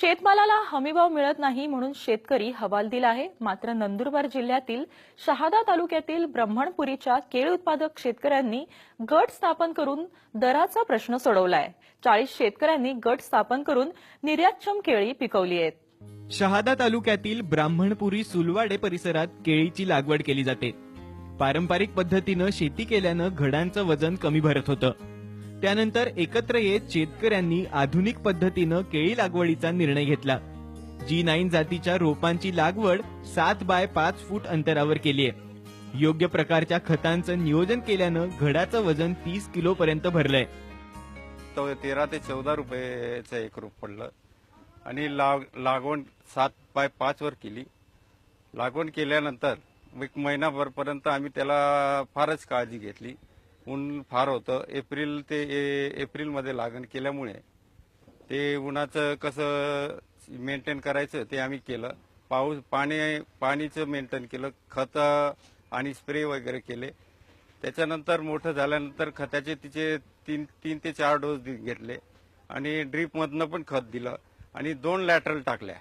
शेतमालाला हमीभाव मिळत नाही म्हणून शेतकरी हवालदिल आहे. मात्र नंदुरबार जिल्ह्यातील शहादा तालुक्यातील ब्रह्मणपुरीच्या केळी उत्पादक शेतकऱ्यांनी गट स्थापन करून दराचा प्रश्न सोडवलाय. चाळीस शेतकऱ्यांनी गट स्थापन करून निर्यातक्षम केळी पिकवली आहेत. शहादा तालुक्यातील ब्राह्मणपुरी सुलवाडे परिसरात केळीची लागवड केली जाते. पारंपरिक पद्धतीनं शेती केल्यानं घडांचं वजन कमी भरत होतं. त्यानंतर एकत्र येत शेतकऱ्यांनी आधुनिक पद्धतीनं केळी लागवडीचा निर्णय घेतला. जी नाईन जातीच्या रोपांची लागवड सात बाय पाच फूट अंतरावर केली आहे. योग्य प्रकारच्या खतांचं नियोजन केल्यानं घडाचं वजन तीस किलो पर्यंत भरलंय. तेरा ते चौदा रुपयाचं एक रोप पडलं. आणि लाग लागवण सात बाय पाच वर केली. लागवण केल्यानंतर एक महिनाभरपर्यंत आम्ही त्याला फारच काळजी घेतली. ऊन फार होतं. एप्रिल ते ए- एप्रिलमध्ये लागण केल्यामुळे ते उन्हाचं कसं मेंटेन करायचं ते आम्ही केलं. पाऊस पाणी पाणीचं मेंटेन केलं. खत आणि स्प्रे वगैरे केले. त्याच्यानंतर मोठं झाल्यानंतर खताचे तिचे तीन तीन ते चार डोस घेतले. आणि ड्रीपमधनं पण खत दिलं. आणि दोन लॅटरल टाकल्या.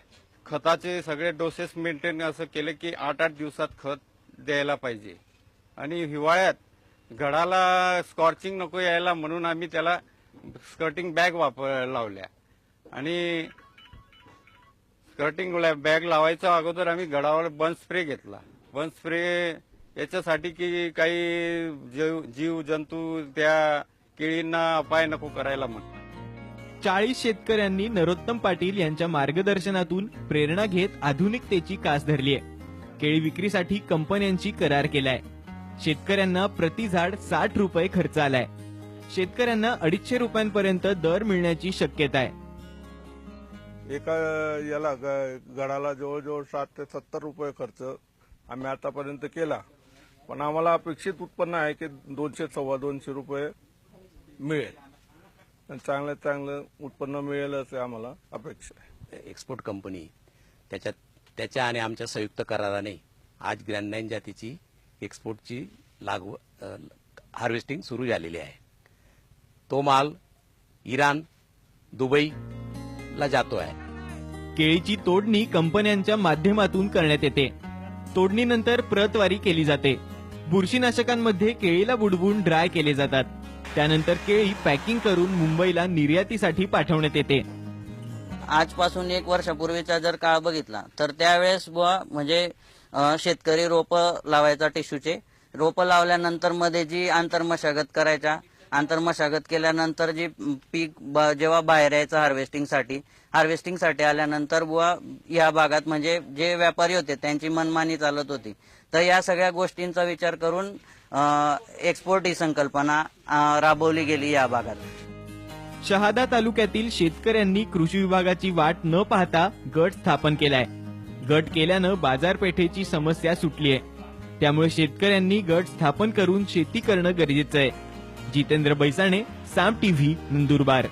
खताचे सगळे डोसेस मेंटेन असं केले की आठ आठ दिवसात खत द्यायला पाहिजे. आणि हिवाळ्यात गडाला स्कॉर्चिंग नको यायला म्हणून आम्ही त्याला स्कर्टिंग बॅग वापर लावल्या. आणि स्कर्टिंग बॅग लावायच्या अगोदर आम्ही गडावर बन स्प्रे घेतला. बन स्प्रे याच्यासाठी की काही जीव जीव जंतू त्या केळींना अपाय नको करायला म्हणून. चाळीस शेतकऱ्यांनी नरोत्तम पाटील यांच्या मार्गदर्शनातून प्रेरणा घेत आधुनिकतेची कास धरली आहे केळी विक्रीसाठी कंपन्यांची करार केलाय. शेतकऱ्यांना प्रति झाड साठ रुपये खर्च आलाय. शेतकऱ्यांना अडीचशे रुपयांपर्यंत दर मिळण्याची शक्यता आहे. एका याला ग- गडाला जवळजवळ साठ ते सत्तर रुपये खर्च आम्ही आतापर्यंत केला. पण आम्हाला अपेक्षित उत्पन्न आहे की दोनशे सव्वा दोनशे रुपये मिळेल. चांगलं चांगलं उत्पन्न मिळेल असं आम्हाला अपेक्षा आहे. एक्सपोर्ट कंपनी त्याच्यात त्याच्या आणि आमच्या संयुक्त कराराने आज ग्रँड नाईन जातीची एक्सपोर्टची लागव हार्वेस्टिंग सुरू झालेली आहे. तो माल इराण दुबईला जातो आहे. केळीची तोडणी कंपन्यांच्या माध्यमातून करण्यात येते. तोडणीनंतर प्रतवारी केली जाते. बुरशीनाशकांमध्ये केळीला बुडवून ड्राय केले जातात. त्यानंतर केळी पॅकिंग करून मुंबईला निर्यातीसाठी पाठवण्यात येते. आजपासून एक वर्षापूर्वीचा जर काळ बघितला तर त्यावेळेस बुवा म्हणजे शेतकरी रोप लावायचा टिश्यूचे. रोप लावल्यानंतरमध्ये जी आंतरमशागत करायच्या आंतरमशागत केल्यानंतर जी पीक जेव्हा बाहेर यायचं हार्वेस्टिंगसाठी हार्वेस्टिंगसाठी आल्यानंतर बुवा या भागात म्हणजे जे व्यापारी होते त्यांची मनमानी चालत होती. तर या सगळ्या गोष्टींचा विचार करून एक्सपोर्ट ही संकल्पना राबवली गेली या भागात. शहादा तालुक्यातील शेतकऱ्यांनी कृषी विभागाची वाट न पाहता गट स्थापन केलाय. गट केल्यानं बाजारपेठेची समस्या सुटली आहे. त्यामुळे शेतकऱ्यांनी गट स्थापन करून शेती करणं गरजेचं आहे. जितेंद्र बैसाणे साम टीव्ही नंदुरबार.